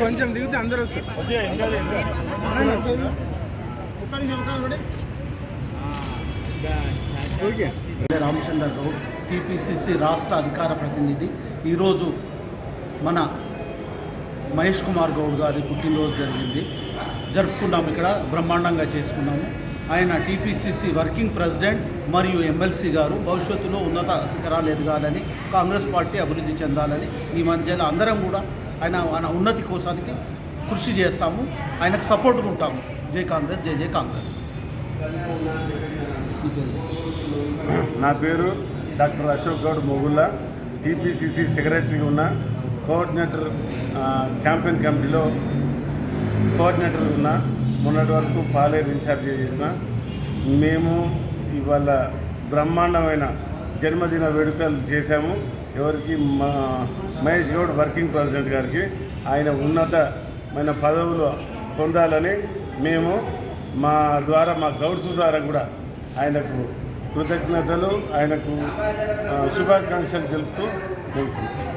కొంచెం దిగితే అందరూ వస్తారు. గౌడ్ టీపీసీసీ రాష్ట్ర అధికార ప్రతినిధి. ఈరోజు మన మహేష్ కుమార్ గౌడ్ గారి పుట్టినరోజు జరిగింది. జరుపుకున్నాము ఇక్కడ బ్రహ్మాండంగా చేసుకున్నాము. ఆయన టీపీసీసీ వర్కింగ్ ప్రెసిడెంట్ మరియు ఎమ్మెల్సీ గారు. భవిష్యత్తులో ఉన్నత శిఖరాలు ఎదగాలని కాంగ్రెస్ పార్టీ అభివృద్ధి చెందాలని ఈ మధ్యలో అందరం కూడా ఆయన ఆయన ఉన్నతి కోసానికి కృషి చేస్తాము. ఆయనకు సపోర్ట్గా ఉంటాము. జై కాంగ్రెస్ జై జై కాంగ్రెస్. నా పేరు డాక్టర్ అశోక్ గౌడ్ మొగుల్లా టీపీసీసీ సెక్రటరీగా ఉన్న కోఆర్డినేటర్ క్యాంపెయిన్ కమిటీలో కోఆర్డినేటర్ ఉన్న మొన్నటి వరకు పాలేరు ఇన్ఛార్జ్ చేసిన మేము ఇవాళ బ్రహ్మాండమైన జన్మదిన వేడుకలు చేశాము. ఎవరికి మా మహేష్ గౌడ్ వర్కింగ్ ప్రెసిడెంట్ గారికి ఆయన ఉన్నతమైన పదవులు పొందాలని మేము మా ద్వారా మా గౌడ్స్ ద్వారా కూడా ఆయనకు కృతజ్ఞతలు ఆయనకు శుభాకాంక్షలు తెలుపుతూ ముగిస్తున్నాం